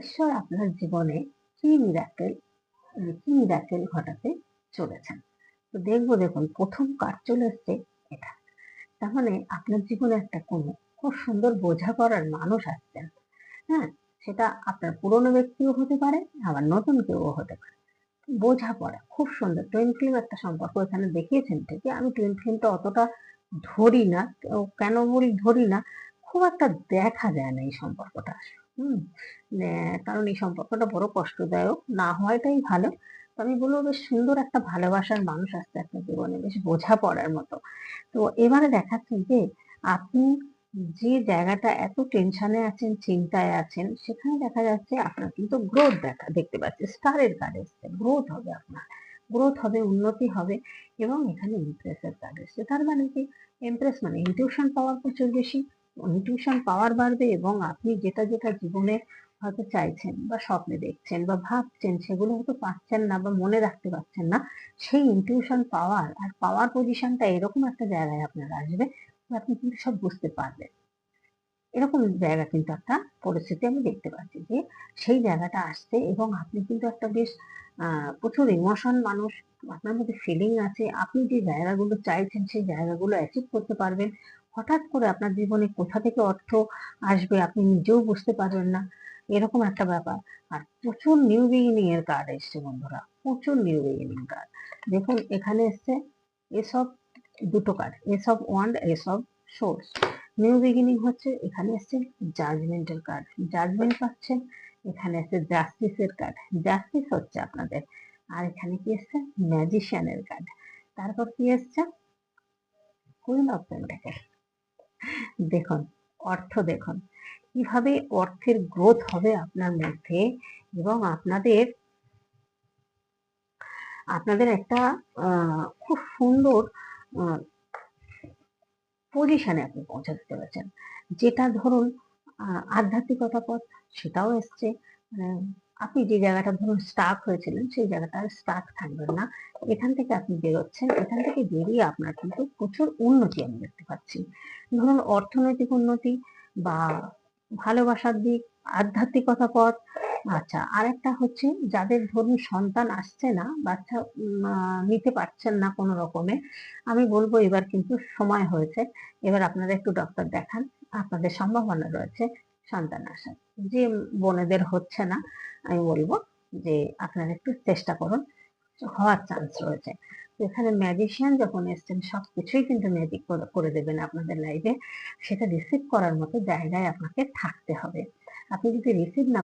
ঈশ্বর আপনার জীবনে কি মিরাকেল কি মিরাকেল ঘটাতে চলেছেন? তো দেখব দেখুন, প্রথম কাজ চলে এসছে এটা। তার মানে আপনার জীবনে একটা কোনো খুব সুন্দর বোঝাপড়ার মানুষ আসছেন। হ্যাঁ সেটা আপনার পুরনো ব্যক্তিও হতে পারে, আবার নতুন কেউ হতে পারে। বোঝাপড়া, খুব সুন্দর। টুইন ফিল্ম একটা সম্পর্ক এখানে দেখিয়েছেন ঠিকই। আমি টুইন ফিল্মটা অতটা ধরি না, কেন বলি ধরি না, খুব একটা দেখা যায় না এই সম্পর্কটা হুম কারণ এই সম্পর্কটা বড় কষ্টদায়ক। না হওয়াটাই ভালো। আমি বলব বেশ সুন্দর একটা ভালোবাসার মানুষ আসছে আপনার জীবনে, বেশ বোঝা পড়ার মতো। তো এবারে দেখাচ্ছেন যে আপনি যে জায়গাটা এত টেনশনে আছেন, চিন্তায় আছেন, সেখানে দেখা যাচ্ছে আপনার কিন্তু গ্রোথ দেখা, দেখতে পাচ্ছি। স্টারের কার্ড এসছে গ্রোথ হবে আপনার। গ্রোথ হবে, উন্নতি হবে এবং এখানে ইমপ্রেসের কার্ড এসছে। তার মানে কি? ইমপ্রেস মানে ইনটিউশন পাওয়ার প্রচুর বেশি। ইনটিউশন পাওয়ার বাড়বে এবং আপনি যেটা যেটা জীবনে হয়তো চাইছেন বা স্বপ্নে দেখছেন বা ভাবছেন সেগুলো হয়তো পাচ্ছেন না বা মনে রাখতে পারছেন না, সেই ইনটিউশন পাওয়ার আর পাওয়ার পজিশনটা এরকম একটা জায়গায় আপনার আসবে আপনি কিন্তু সব বুঝতে পারবেন। এরকম জায়গা কিন্তু একটা পরিস্থিতি আমি দেখতে পাচ্ছি যে সেই জায়গাটা আসছে এবং আপনি কিন্তু একটা বেশ প্রচুর ইমোশন মানুষ, আপনার মধ্যে ফিলিং আছে, আপনি যে জায়গাগুলো চাইছেন সেই জায়গাগুলো অ্যাচিভ করতে পারবেন। হঠাৎ করে আপনার জীবনে কোথা থেকে অর্থ আসবে আপনি নিজেও বুঝতে পারবেন না। এরকম একটা ব্যাপার। আর প্রচুর নিউ বিগিনিং এর কার্ড এসছে বন্ধুরা। প্রচুর নিউ বিগিনিং কার্ড দেখুন, এখানে এসছে এসব দুটো কার্ড এসব ওয়ান্ড এসব সোর্স নিউ বিগিনিং হচ্ছে, এখানে এসছে জাজমেন্টের কার্ড জাজমেন্ট পাচ্ছেন এখানে আছে জাস্টিসের কার্ড জাস্টিস হচ্ছে আপনাদের। আর এখানে কি এসছে? ম্যাজিশিয়ানের কার্ড তারপর কি এসছে? কুইন অফ পেন্টাকেল দেখুন, অর্থ দেখুন। কীভাবে অর্থের গ্রোথ হবে আপনার মধ্যে এবং আপনাদের আপনাদের একটা খুব সুন্দর পজিশনে আপনি পৌঁছে দিতে পারছেন যেটা ধরুন আধ্যাত্মিকতা পথ, সেটাও এসছে। মানে আপনি যে জায়গাটা ধরুন স্টাক হয়েছিলেন, সেই জায়গাটা আর স্টাক থাকবেন না। এখান থেকে আপনি বেরোচ্ছেন, এখান থেকে বেরিয়ে আপনার কিন্তু প্রচুর উন্নতি আমি দেখতে পাচ্ছি। ধরুন অর্থনৈতিক উন্নতি বা ভালোবাসার দিক, আধ্যাত্মিকতা পথ। আচ্ছা আরেকটা হচ্ছে যাদের ধরুন সন্তান আসছে না, বাচ্চা নিতে পারছেন না কোনো রকমে, আমি বলব এবার কিন্তু সময় হয়েছে। এবার আপনারা একটু ডক্টর দেখান, আপনাদের সম্ভাবনা রয়েছে সন্তান আসার যে বোনেদের হচ্ছে না, আমি বলব যে আপনারা একটু চেষ্টা করুন, হওয়ার চান্স রয়েছে। এখানে ম্যাজিশিয়ান যখন এসছেন সব কিছুই কিন্তু ম্যাজিক করে দেবেন আপনাদের লাইফে সেটা রিসিভ করার মতো জায়গায় আপনাকে থাকতে হবে। আপনি যদি রিসিভ না